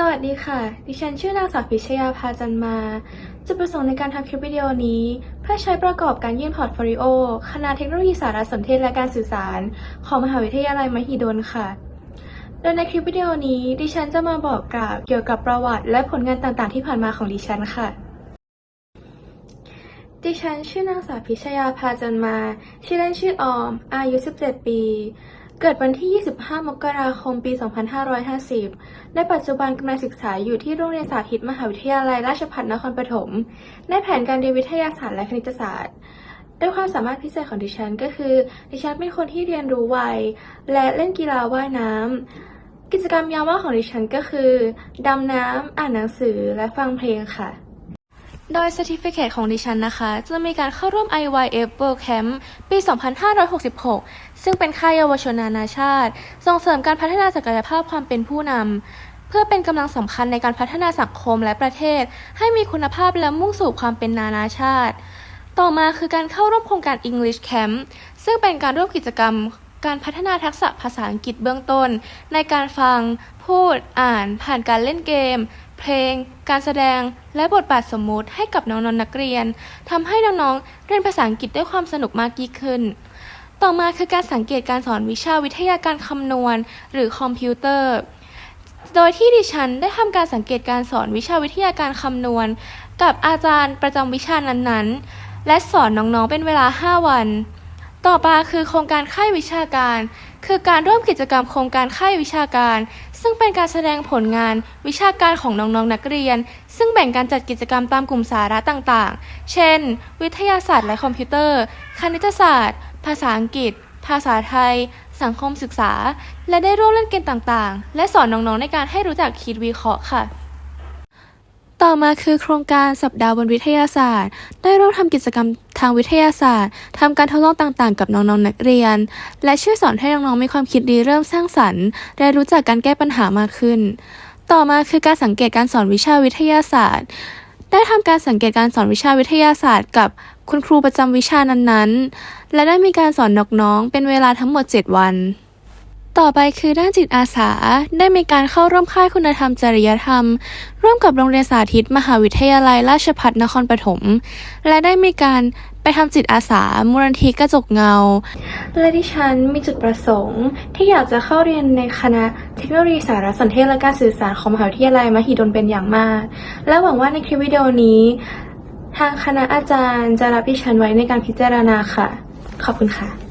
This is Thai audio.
สวัสดีค่ะ ดิฉันชื่อนางสาวพิชยาภาจันมา จุดประสงค์ในการทำคลิปวิดีโอนี้ เพื่อใช้ประกอบการยื่นพอร์ตโฟลิโอ คณะเทคโนโลยีสารสนเทศและการสื่อสาร ของมหาวิทยาลัยมหิดลค่ะ โดยในคลิปวิดีโอนี้ ดิฉันจะมาบอกกล่าวเกี่ยวกับประวัติ และผลงานต่างๆ ที่ผ่านมาของดิฉันค่ะดิฉันชื่อนางสาวพิชยาภาจันมา ชื่อเล่นชื่อออม อายุ 17 ปี เกิดวันที่ 25 มกราคม ปี 2550 ในปัจจุบันกำลังศึกษาอยู่ที่โรงเรียนสาธิตมหาวิทยาลัยราชภัฏนครปฐม ในแผนการเรียนวิทยาศาสตร์และคณิตศาสตร์ ด้วยความสามารถพิเศษของดิฉันก็คือ ดิฉันเป็นคนที่เรียนรู้ไว และเล่นกีฬาว่ายน้ำ กิจกรรมยามว่างของดิฉันก็คือ ดำน้ำ อ่านหนังสือ และฟังเพลงค่ะ โดย Certificate ของดิฉันนะคะ จะมีการเข้าร่วม IYF World Camp ปี 2566 ซึ่งเป็นค่ายเยาวชนนานาชาติ ส่งเสริมการพัฒนาศักยภาพความเป็นผู้นำ เพื่อเป็นกำลังสำคัญในการพัฒนาสังคมและประเทศ ให้มีคุณภาพและมุ่งสู่ความเป็นนานาชาติ ต่อมาคือการเข้าร่วมโครงการ English Camp ซึ่งเป็นการร่วมกิจกรรมการพัฒนาทักษะภาษาอังกฤษเบื้องต้น ในการฟัง พูด อ่าน ผ่านการเล่นเกม เพลง การแสดง และบทบาทสมมุติให้กับน้องๆนักเรียนทำให้น้องๆเรียนภาษาอังกฤษด้วยความสนุกมากยิ่งขึ้น ต่อมาคือการสังเกตการสอนวิชาวิทยาการคำนวณ หรือคอมพิวเตอร์ โดยที่ดิฉันได้ทำการสังเกตการสอนวิชาวิทยาการคำนวณ กับอาจารย์ประจำวิชานั้นๆ และสอนน้องๆเป็นเวลา 5 วัน ต่อมาคือโครงการค่ายวิชาการ คือการร่วมกิจกรรมโครงการค่ายวิชาการ ซึ่งเป็นการแสดงผลงานวิชาการของน้องๆนักเรียน ซึ่งแบ่งการจัดกิจกรรมตามกลุ่มสาระต่างๆ เช่น วิทยาศาสตร์และคอมพิวเตอร์ คณิตศาสตร์ ภาษาอังกฤษ ภาษาไทย สังคมศึกษา และได้ร่วมเล่นเกมต่างๆ และสอนน้องๆในการให้รู้จักคิดวิเคราะห์ค่ะ ต่อมาคือโครงการสัปดาห์บนวิทยาศาสตร์ ได้ร่วมทำกิจกรรมทางวิทยาศาสตร์ทำการทดลองต่างๆ กับน้องๆนักเรียน และช่วยสอนให้น้องๆมีความคิดดีเริ่มสร้างสรรค์ และรู้จักการแก้ปัญหามากขึ้น ต่อมาคือการสังเกตการสอนวิชาวิทยาศาสตร์ ได้ทำการสังเกตการสอนวิชาวิทยาศาสตร์กับคุณครูประจำวิชานั้นๆ และได้มีการสอนน้องๆเป็นเวลาทั้งหมด 7 วัน ต่อไปคือด้านจิตอาสา ได้มีการเข้าร่วมค่ายคุณธรรมจริยธรรม ร่วมกับโรงเรียนสาธิต มหาวิทยาลัยราชภัฏนครปฐมและได้มีการไปทำจิตอาสามูลนิธิกระจกเงา และดิฉันมีจุดประสงค์ ที่อยากจะเข้าเรียนในคณะเทคโนโลยีสารสนเทศและการสื่อสารของมหาวิทยาลัยมหิดลเป็นอย่างมาก และหวังว่าในคลิปวิดีโอนี้ ทางคณะอาจารย์จะรับดิฉันไว้ในการพิจารณาค่ะ ขอบคุณค่ะ